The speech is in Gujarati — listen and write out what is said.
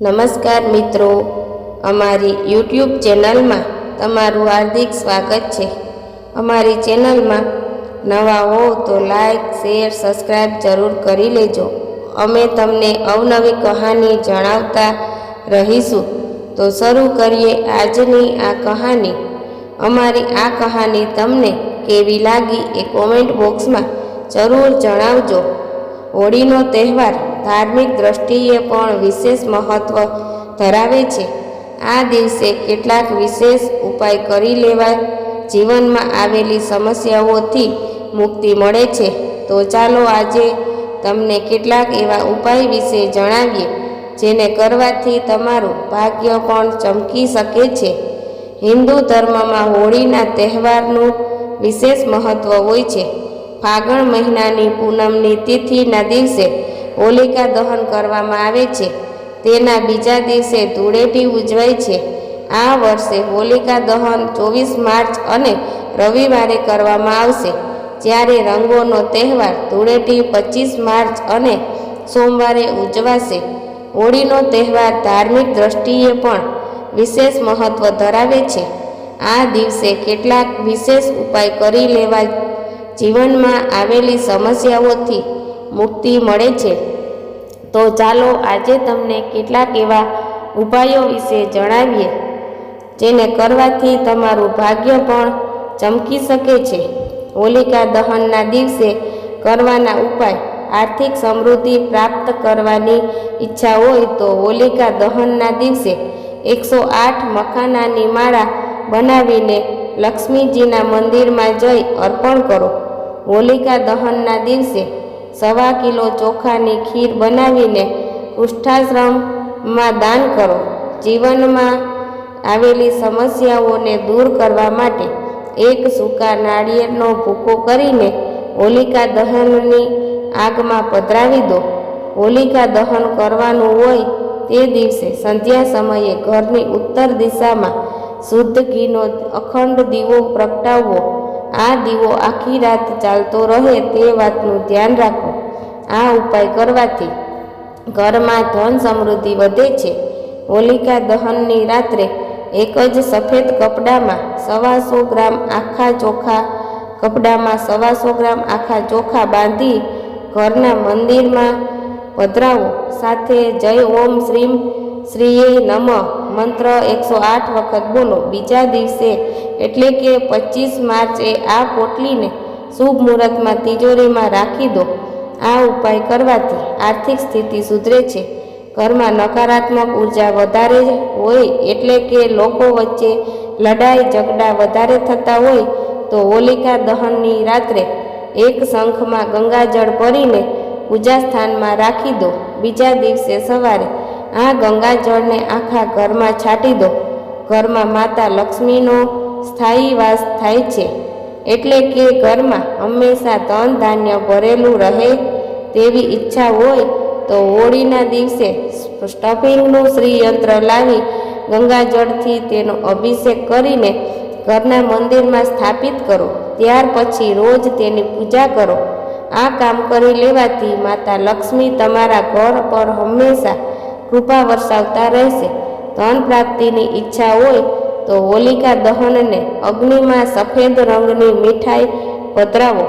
નમસ્કાર મિત્રો, અમારી યુટ્યુબ ચેનલમાં તમારું હાર્દિક સ્વાગત છે. અમારી ચેનલમાં નવા હો તો લાઈક, શેર સબસ્ક્રાઈબ જરૂર કરી લેજો. અમે તમને અવનવી કહાની જણાવતા રહીશું. તો શરૂ કરીએ આજની આ કહાની. અમારી આ કહાની તમને કેવી લાગી એ કોમેન્ટ બોક્સમાં જરૂર જણાવજો. હોળીનો તહેવાર ધાર્મિક દ્રષ્ટિએ પણ વિશેષ મહત્ત્વ ધરાવે છે. આ દિવસે કેટલાક વિશેષ ઉપાય કરી લેવા જીવનમાં આવેલી સમસ્યાઓથી મુક્તિ મળે છે. તો ચાલો આજે તમને કેટલાક એવા ઉપાય વિશે જણાવીએ, જેને કરવાથી તમારું ભાગ્ય પણ ચમકી શકે છે. હિન્દુ ધર્મમાં હોળીના તહેવારનું વિશેષ મહત્ત્વ હોય છે. ફાગણ મહિનાની પૂનમની તિથિના દિવસે હોલિકા દહન કરવામાં આવે છે. તેના બીજા દિવસે ધૂળેટી ઉજવાય છે. આ વર્ષે હોલિકા દહન ચોવીસ માર્ચ અને રવિવારે કરવામાં આવશે. જ્યારે રંગોનો તહેવાર ધૂળેટી પચીસ માર્ચ અને સોમવારે ઉજવાશે. હોળીનો તહેવાર ધાર્મિક દ્રષ્ટિએ પણ વિશેષ મહત્ત્વ ધરાવે છે. આ દિવસે કેટલાક વિશેષ ઉપાય કરી લેવા જીવનમાં આવેલી સમસ્યાઓથી મુક્તિ મળે છે. તો ચાલો આજે તમને કેટલાક એવા ઉપાયો વિશે જણાવીએ, જેને કરવાથી તમારું ભાગ્ય પણ ચમકી શકે છે. હોલિકા દહનના દિવસે કરવાના ઉપાય, આર્થિક સમૃદ્ધિ પ્રાપ્ત કરવાની ઈચ્છા હોય તો હોલિકા દહનના દિવસે એકસો આઠ મખાનાની માળા બનાવીને લક્ષ્મીજીના મંદિરમાં જઈ અર્પણ કરો. હોલિકા દહનના દિવસે સવા કિલો ચોખાની ખીર બનાવીને કુષ્ઠાશ્રમમાં દાન કરો. જીવનમાં આવેલી સમસ્યાઓને દૂર કરવા માટે એક સૂકા નાળિયેરનો ભૂકો કરીને હોલિકા દહનની આગમાં પધરાવી દો. હોલિકા દહન કરવાનું હોય તે દિવસે સંધ્યા સમયે ઘરની ઉત્તર દિશામાં શુદ્ધ ઘીનો અખંડ દીવો પ્રગટાવવો. આ દીવો આખી રાત ચાલતો રહે તે વાતનું ધ્યાન રાખો. આ ઉપાય કરવાથી ઘરમાં ધન સમૃદ્ધિ વધે છે. હોલિકા દહનની રાત્રે એક જ સફેદ કપડામાં સવાસો ગ્રામ આખા ચોખા કપડામાં સવાસો ગ્રામ આખા ચોખા બાંધી ઘરના મંદિરમાં પધરાવો. સાથે જય ઓમ શ્રીમ શ્રીએ નમ. મંત્ર એકસો આઠ વખત બોલો. બીજા દિવસે એટલે કે પચીસ માર્ચે આ પોટલીને શુભ મુહૂર્તમાં તિજોરીમાં રાખી દો. આ ઉપાય કરવાથી આર્થિક સ્થિતિ સુધરે છે. ઘરમાં નકારાત્મક ઊર્જા વધારે હોય એટલે કે લોકો વચ્ચે લડાઈ ઝઘડા વધારે થતા હોય તો હોલિકા દહનની રાત્રે એક શંખમાં ગંગાજળ ભરીને પૂજા સ્થાનમાં રાખી દો. બીજા દિવસે સવારે આ ગંગાજળને આખા ઘરમાં છાંટી દો. ઘરમાં માતા લક્ષ્મીનો સ્થાયી વાસ થાય છે. એટલે કે ઘરમાં હંમેશા ધન ધાન્ય ભરેલું રહે તેવી ઈચ્છા હોય તો હોળીના દિવસે સ્ટફિંગનું શ્રીયંત્ર લાવી ગંગાજળથી તેનો અભિષેક કરીને ઘરના મંદિરમાં સ્થાપિત કરો. ત્યાર પછી રોજ તેની પૂજા કરો. આ કામ કરી લેવાથી માતા લક્ષ્મી તમારા ઘર પર હંમેશા કૃપા વરસાવતા રહેશે. ધન પ્રાપ્તિની ઈચ્છા હોય તો હોલિકા દહનને અગ્નિમાં સફેદ રંગની મીઠાઈ પધરાવો.